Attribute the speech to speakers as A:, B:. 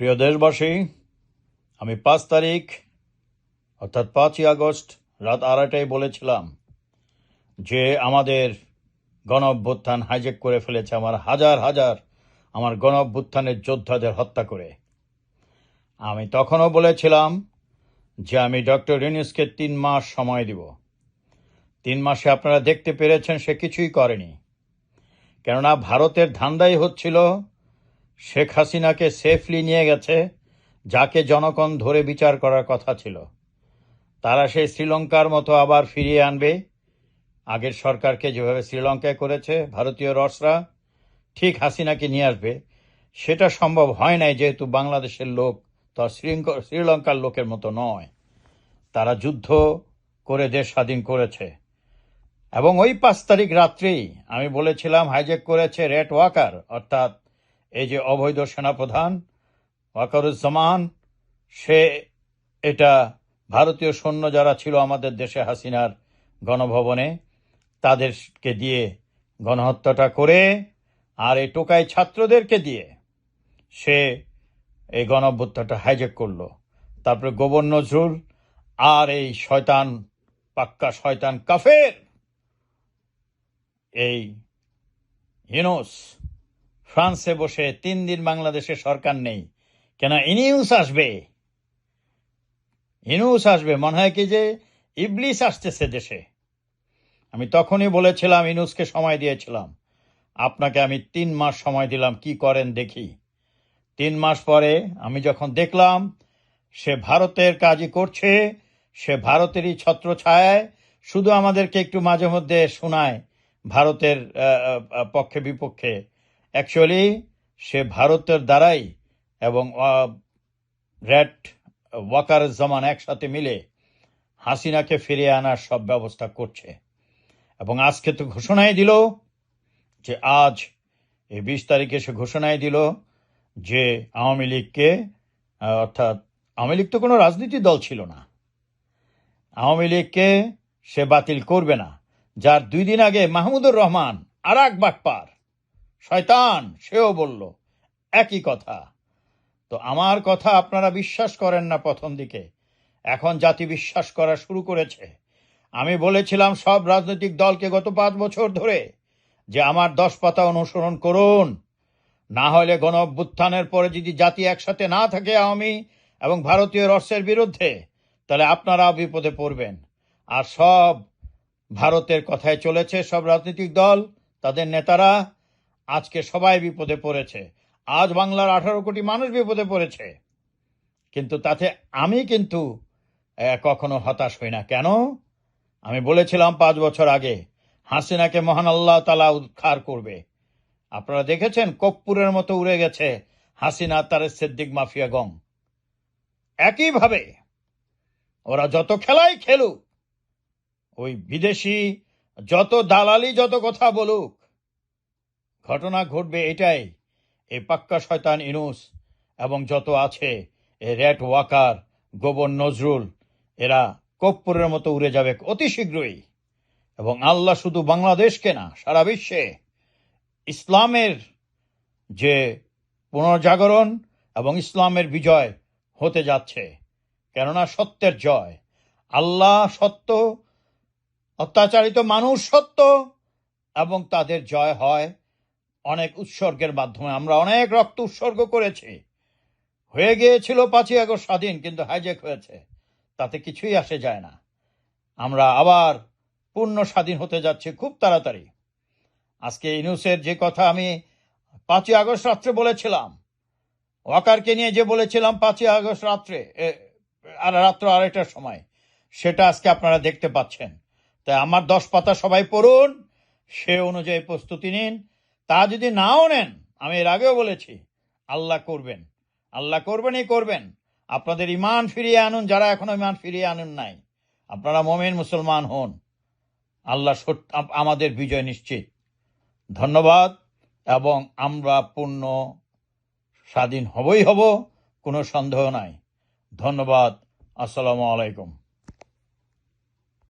A: প্রিয় দেশবাসী, আমি পাঁচ তারিখ, অর্থাৎ পাঁচই আগস্ট, রাত আড়াইটায় বলেছিলাম যে আমাদের গণ অভ্যুত্থান হাইজেক করে ফেলেছে আমার হাজার হাজার আমার গণ অভ্যুত্থানের যোদ্ধাদের হত্যা করে। আমি তখনও বলেছিলাম যে আমি ডক্টর ইউনুসকে তিন মাস সময় দিব। তিন মাসে আপনারা দেখতে পেরেছেন সে কিছুই করেনি। কেননা ভারতের ধান্দাই হচ্ছিল শেখ হাসিনাকে সেফলি নিয়ে গেছে, যাকে জনগণ ধরে বিচার করার কথা ছিল। তারা সেই শ্রীলঙ্কার মতো আবার ফিরিয়ে আনবে। আগের সরকারকে যেভাবে শ্রীলঙ্কায় করেছে, ভারতীয় রসরা, ঠিক হাসিনাকে নিয়ে আসবে। সেটা সম্ভব হয় নাই যেহেতু বাংলাদেশের লোক তো আর শ্রীলঙ্কার লোকের মতো নয়। তারা যুদ্ধ করে দেশ স্বাধীন করেছে। এবং ওই পাঁচ তারিখ রাত্রেই আমি বলেছিলাম হাইজেক করেছে রেড ওয়াকার, অর্থাৎ এই যে অবৈধ সেনাপ্রধান ওয়াকারুজ্জামান, সে এটা ভারতীয় সৈন্য যারা ছিল আমাদের দেশে হাসিনার গণভবনে, তাদেরকে দিয়ে গণহত্যাটা করে আর এই টোকাই ছাত্রদেরকে দিয়ে সে এই গণভ্যুত্থাটা হাইজেক করল। তারপরে গোবর নজরুল আর এই শয়তান, পাক্কা শয়তান কাফের, এই ইউনুস ফ্রান্সে বসে তিন দিন বাংলাদেশে সরকার নেই। কেন? ইনিউস আসবে। ইনুস আসবে। মনে হয় কি যে ইবলিস আসতেছে দেশে। আমি তখনই বলেছিলাম, ইনুসকে সময় দিয়েছিলাম। আপনাকে আমি তিন মাস সময় দিলাম, কি করেন দেখি। তিন মাস পরে আমি যখন দেখলাম, সে ভারতের কাজই করছে, সে ভারতেরই ছত্র ছায়ায় শুধু আমাদেরকে একটু মাঝে মধ্যে শোনায়, ভারতের পক্ষে বিপক্ষে অ্যাকচুয়ালি সে ভারতের দ্বারাই এবং রেড ওয়াকার জামান একসাথে মিলে হাসিনাকে ফিরিয়ে আনার সব ব্যবস্থা করছে। এবং আজকে তো ঘোষণাই দিল যে আজ এই বিশ তারিখে সে ঘোষণাই দিল যে আওয়ামী লীগকে অর্থাৎ আওয়ামী লীগ তো কোনো রাজনীতি দল ছিল না। আওয়ামী লীগকে সে বাতিল করবে না। যার দুই দিন আগে মাহমুদুর রহমান আর এক বাটপার শয়তান, সেও বলল, একই কথা। তো আমার কথা আপনারা বিশ্বাস করেন না প্রথম দিকে। এখন জাতি বিশ্বাস করা শুরু করেছে। আমি বলেছিলাম সব রাজনৈতিক দলকে গত পাঁচ বছর ধরে যে আমার দশ পাতা অনুসরণ করুন। না হলে গণ পরে যদি জাতি একসাথে না থাকে আওয়ামী এবং ভারতীয় রসের বিরুদ্ধে, তাহলে আপনারা বিপদে পড়বেন। আর সব ভারতের কথায় চলেছে সব রাজনৈতিক দল, তাদের নেতারা আজকে সবাই বিপদে পড়েছে। আজ বাংলার আঠারো কোটি মানুষ বিপদে পড়েছে। কিন্তু তাতে আমি কিন্তু কখনো হতাশ হই না। কেন? আমি বলেছিলাম পাঁচ বছর আগে, হাসিনাকে মহান আল্লাহ তালা উদ্ধার করবে। আপনারা দেখেছেন কপ্পুরের মতো উড়ে গেছে হাসিনা তার সিদ্দিক মাফিয়া গম। একইভাবে ওরা যত খেলাই খেলুক, ওই বিদেশি যত দালালি যত কথা বলুক ঘটনা ঘটবে এটাই। এ পাক্কা শয়তান ইনুস এবং যত আছে, এ র্যাট ওয়াকার, গোবর নজরুল, এরা কপ্পুরের মতো উড়ে যাবে অতি শীঘ্রই। এবং আল্লাহ শুধু বাংলাদেশকে না, সারা বিশ্বে ইসলামের যে পুনর্জাগরণ এবং ইসলামের বিজয় হতে যাচ্ছে, কেননা সত্যের জয়। আল্লাহ সত্য, অত্যাচারিত মানুষ সত্য এবং তাদের জয় হয় অনেক উৎসর্গের মাধ্যমে। আমরা অনেক রক্ত উৎসর্গ করেছি। হয়ে গিয়েছিল পাঁচই আগস্ট স্বাধীন, কিন্তু হাইজেক হয়েছে। তাতে কিছুই আসে যায় না। আমরা আবার পূর্ণ স্বাধীন হতে যাচ্ছি খুব তাড়াতাড়ি। আজকে ইনুসের যে কথা আমি পাঁচই আগস্ট রাত্রে বলেছিলাম, ওয়াকারকে নিয়ে যে বলেছিলাম পাঁচই আগস্ট রাত্রে আর রাত্র আড়াইটার সময়, সেটা আজকে আপনারা দেখতে পাচ্ছেন। তাই আমার দশ পাতা সবাই পড়ুন, সে অনুযায়ী প্রস্তুতি নিন তা যদি নাও নেন, আমি এর আগেও বলেছি, আল্লাহ করবেন। আল্লাহ করবেনই করবেন। আপনাদের ইমান ফিরিয়ে আনুন, যারা এখনও ইমান ফিরিয়ে আনুন নাই। আপনারা মোমেন মুসলমান হন। আল্লাহ আমাদের বিজয় নিশ্চিত। ধন্যবাদ, এবং আমরা পূর্ণ স্বাধীন হবই হব, কোনো সন্দেহ নাই। ধন্যবাদ, আসসালামু আলাইকুম।